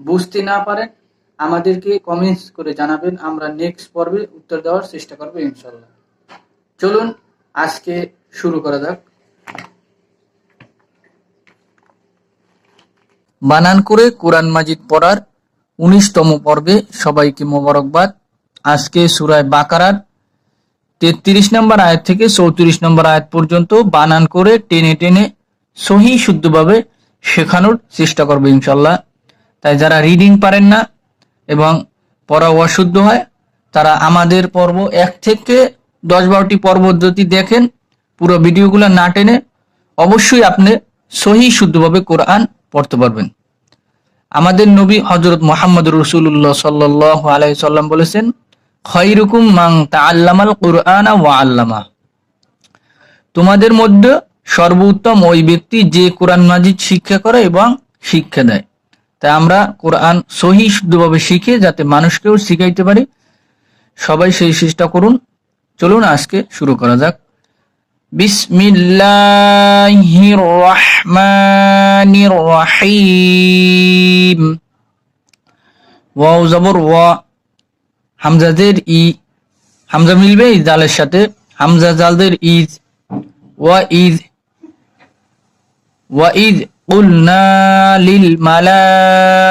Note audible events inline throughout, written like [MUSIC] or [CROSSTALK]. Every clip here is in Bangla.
বুঝতে না পারেন আমাদেরকে কমেন্টস করে জানাবেন। আমরা নেক্সট পর্বে উত্তর দেওয়ার চেষ্টা করব ইনশাল্লাহ। চলুন, আজকে শুরু করা যাক। বানান করে কোরআন মাজিদ পড়ার উনিশতম পর্বে সবাইকে মোবারকবাদ। আজকে সুরায় বাকারার তেত্রিশ নম্বর আয়াত থেকে চৌত্রিশ নম্বর আয়াত পর্যন্ত বানান করে টেনে টেনে সহি শুদ্ধভাবে শেখানোর চেষ্টা করব ইনশাল্লাহ। তাই যারা রিডিং পারেন না এবং পড়া অশুদ্ধ হয়, তারা আমাদের পর্ব এক থেকে দশ বারোটি পর্ব যদি দেখেন, পুরো ভিডিওগুলো না টেনে অবশ্যই আপনি সহি শুদ্ধভাবে কোরআন পড়তে পারবেন। আমাদের নবী হজরত মোহাম্মদ রসুল্লাহ সাল্লাহ আলাই সাল্লাম বলেছেন, খৈরুকুম মাং তা আল্লামাল কোরআন ওয়া আল্লামা। তোমাদের মধ্যে সর্বোত্তম ওই ব্যক্তি যে কোরআন মাজিদ শিক্ষা করে এবং শিক্ষা দেয়। তাই আমরা কোরআন সহি শুদ্ধভাবে শিখে যাতে মানুষকেও শিখাইতে পারি। সবাই সেই চেষ্টা করুন। চলুন আজকে শুরু করা যাক। বিসমিল্লাহির রহমানির রহিম ওয়াও, জবর, ওয়া। হামজাদের ই। হামজা মিলবে জালের সাথে। হামজা জালদের ইজ। ওয়া ইজ। ওয়া ইজ। قلنا للملائكة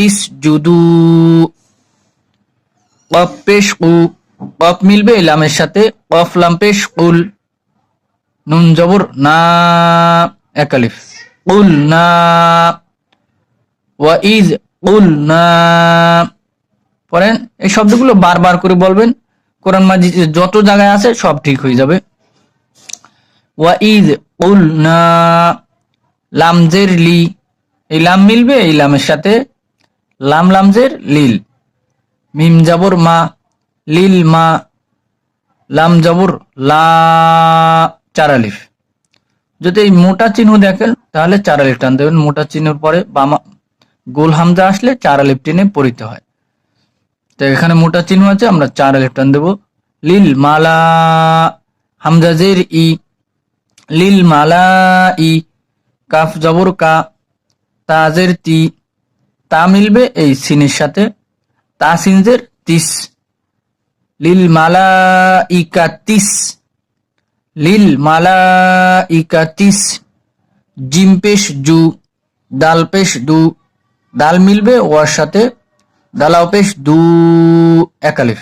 اسجدوا কফ পেশ কু কফ মিলবে লামের সাথে কফ লাম পেশ কুল নুন জবর না একালিফ কুল না ওয়া ইজ কুল না পড়েন এই শব্দগুলো বারবার করে বলবেন কোরআন মাজিদ যত জায়গায় আছে সব ঠিক হয়ে যাবে ওয়া ইজ কুল না লামজের লি। এই লাম মিলবে, এই লামের সাথে লাম লামজের লিল। মিম জাবর মা, লিল মা, লাম জাবর লা চারালিফ যদি এই মোটা চিহ্ন দেখেন, তাহলে চারালিফ টান দেবেন মোটা চিহ্নের পরে বামা গোল হামজা আসলে চারালিফ টেনে পড়িতে হয়। তো এখানে মোটা চিহ্ন আছে, আমরা চারালিফ টান দেবো। লিল মালা হামজাজের ই, লিল মালা ই কাফ জবর কা, তাজের তি, তা মিলবে এই সিনের সাথে। তা সিনজের তিস, লিল মালা ইকা তিস, লিল মালা ইকা তিস, জিম পেশ জু, দাল পেশ দু, দাল মিলবে ওয়ার সাথে, দালাও পেশ দু, একালিফ।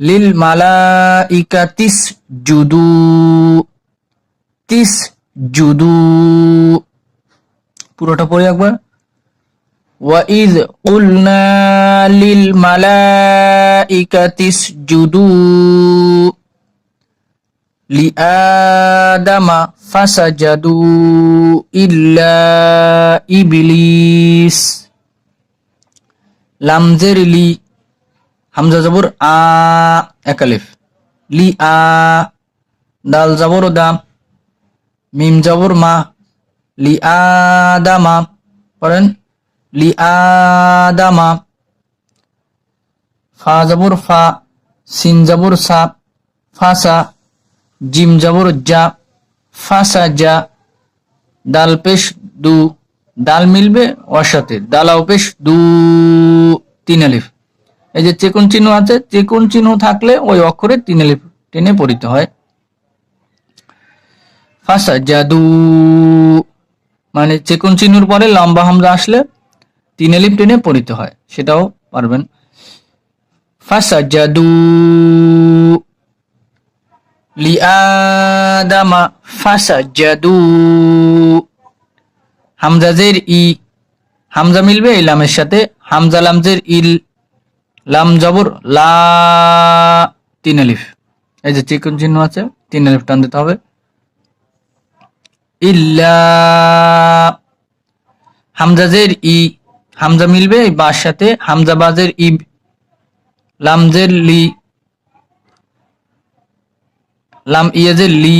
লিল মালা ইকা তিস জুদু তিস জুদু পুরোটা পড়ি একবার ওয়াইজ উলনা লিল মালাইকাতিস জুদু লিআদামা ফাসাজাদু ইল্লা ইবলিস লামজের লি হামজা জবর আ একালিফ লি আ দাল জবর দাম মিম জবর মা, লি আদামা, পড়েন, লি আদামা, ফা জবর ফা, সিন জবর সা ফাসা জিম জবর যা ফাসা যা দাল পেশ দু দাল মিলবে ওর সাথে দালাও পেশ দু, তিন আলিফ। এই যে চেকুন চিহ্ন আছে, চেকুন চিহ্ন থাকলে ওই অক্ষরে তিন আলিফ টেনে পড়িতে হয়। ফাসা, জাদু। মানে চেকুন চিহ্নুর পরে লম্বা হামজা আসলে তিন এলিফ টেনে পড়িতে হয়, সেটাও পারবেন। ফাসাজাদু লিআদামা ফাসাজাদু হামজাজের ই, হামজা মিলবে এই লামের সাথে। হামজা লামজের ইল, লাম জবর, লা, তিন আলিফ এই যে চিকন চিহ্ন আছে, তিন আলিফ টান দিতে হবে। হামজাজের ই, হামজা মিলবে এই বার সাথে। হামজা বাজের ই লামজের লি, লাম ইয়াজের লি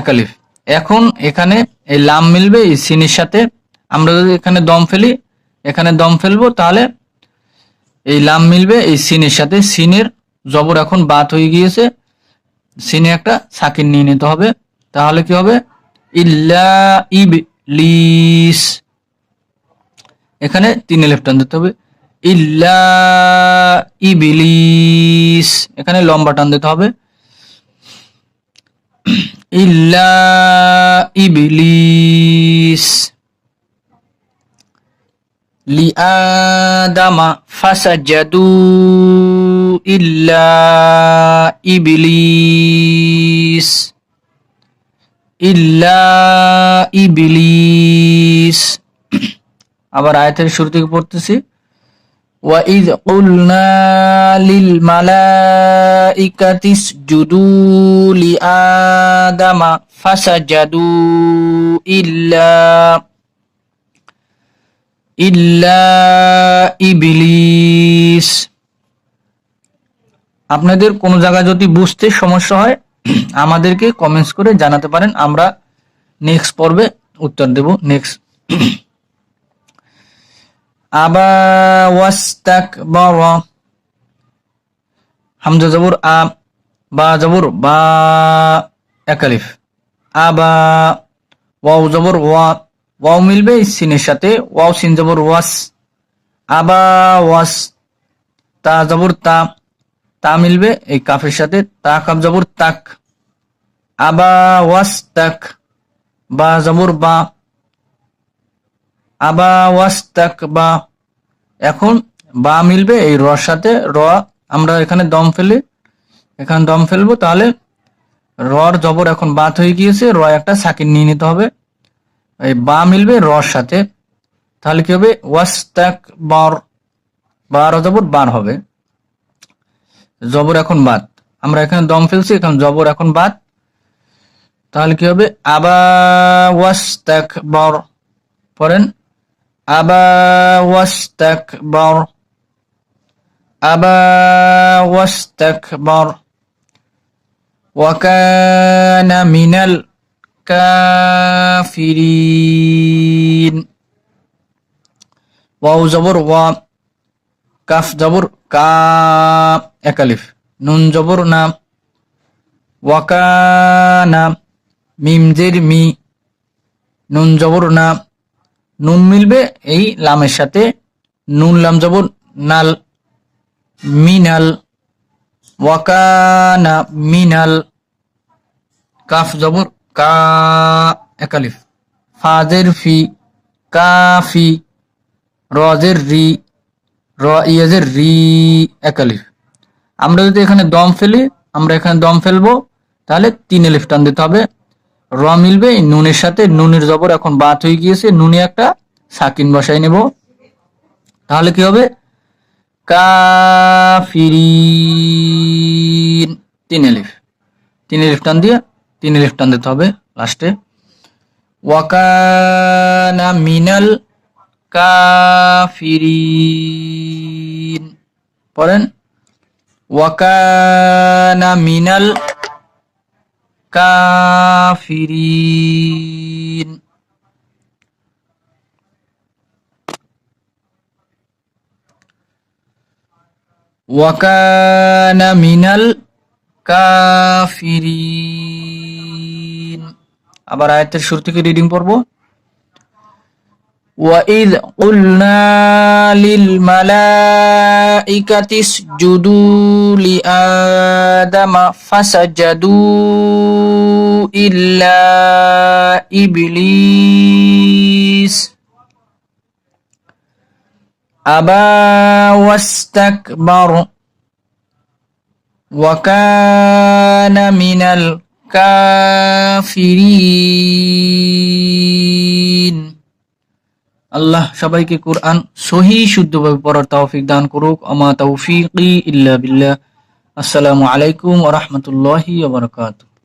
একালিফ এখন এখানে এই লাম মিলবে, এই সিনের সাথে। আমরা যদি এখানে দম ফেলি, এখানে দম ফেলব, তাহলে এই লাম মিলবে, এই সিনের সাথে। সিনের জবর এখন বাত হয়ে গিয়েছে। সিনে একটা সাকিন নিয়ে নিতে হবে। তাহলে কি হবে? ইল্লা ইব লিস এখানে তিন টান দিতে হবে। ইল্লা ইবিলিস। এখানে লম্বা টান দিতে হবে। ইল্লা ইবলিস। লিআদামা ফাসাজাদু ইল্লা ইবলিস। ইল্লা ইবলিস আবার আয়াতের শুরু থেকে পড়তেছি وَإِذْ قُلْنَا لِلْمَلَائِكَةِ اسْجُدُوا لِآدَمَ فَسَجَدُوا إِلَّا ইল্লা ইবলিস আপনাদের কোন জায়গায় যদি বুঝতে সমস্যা হয় [CLEARS THROAT] আমাদেরকে কমেন্টস করে জানাতে পারেন। আমরা নেক্সট পর্বে উত্তর দেব। নেক্সট [CLEARS THROAT] আবা ওয়াস্তাক হামজা জবর আ, বা জবর, বা একালিফ আবা ওয়াও জবর ওয়া, ওয়াও মিলবে সিনের সাথে। ওয়াও সিন জবর ওয়াস। আবা ওয়াস, তা জবর তা। তা মিলবে, এই কাফের সাথে। তা কাপ জবর, তাক। আবা ওয়াস, তাক। বা জবর, বা। আবা ওয়াস, তাক, বা। এখন বা মিলবে, এই রর সাথে। র, আমরা এখানে দম ফেলে। এখানে দম ফেলব, তাহলে রর জবর এখন বাত হয়ে গিয়েছে। র একটা সাকিন নিয়ে নিতে হবে। এই বা মিলবে রর সাথে। তাহলে কি হবে? ওয়াস্তাক বর। বার জবর, বার হবে। জবর এখন বাদ আমরা এখানে দম ফেলছি এখানে জবর এখন বাদ তাহলে কি হবে আবা ওয়াস্তাক বর পড়েন আবা ওয়াস্তাক বর আবা ওয়াস্তাক বর وكان من الكافرين ওয়াও জবর ওয়া কাফ জবর কা একালিফ নুন জবর না। ওয়াকানা মিম জের মি নুন জবর না। নুন মিলবে এই লামের সাথে। নুন লাম জবর নাল মিনাল। ওয়াকানা মিনাল। কাফ জবর কা একালিফ ফাজের ফি কাফি। রজের রি। র ইয়াজের রি একালিফ আমরা যদি এখানে দম ফেলি, আমরা এখানে দম ফেলব, তাহলে তিন এলিফ দিতে হবে। র মিলবে নুনের সাথে, নুনের জবর এখন বাত হয়ে গিয়েছে, নুনে একটা সাকিন বসাই নেব। তাহলে কি হবে? কাফিরিন। তিন এলিফ তিন এলিফ টান দিয়ে, তিন এলিফ দিতে হবে লাস্টে ওয়াকানা মিনাল কাফিরিন। পড়েন। ওয়াকানা মিনাল কাফিরিন ওয়াকানা মিনাল কাফিরিন আবার আয়াতের শুরু থেকে রিডিং পড়ব? وإذ قلنا للملائكة اسجدوا لآدم فسجدوا إلا إبليس أبى واستكبر وكان من الكافرين আল্লাহ সবাইকে কোরআন সহি, শুদ্ধভাবে পড়ার তৌফিক দান করুক। আমা তৌফিকি ইল্লা বিল্লাহ। আসসালামু আলাইকুম ওয়া বারাকাতুহু।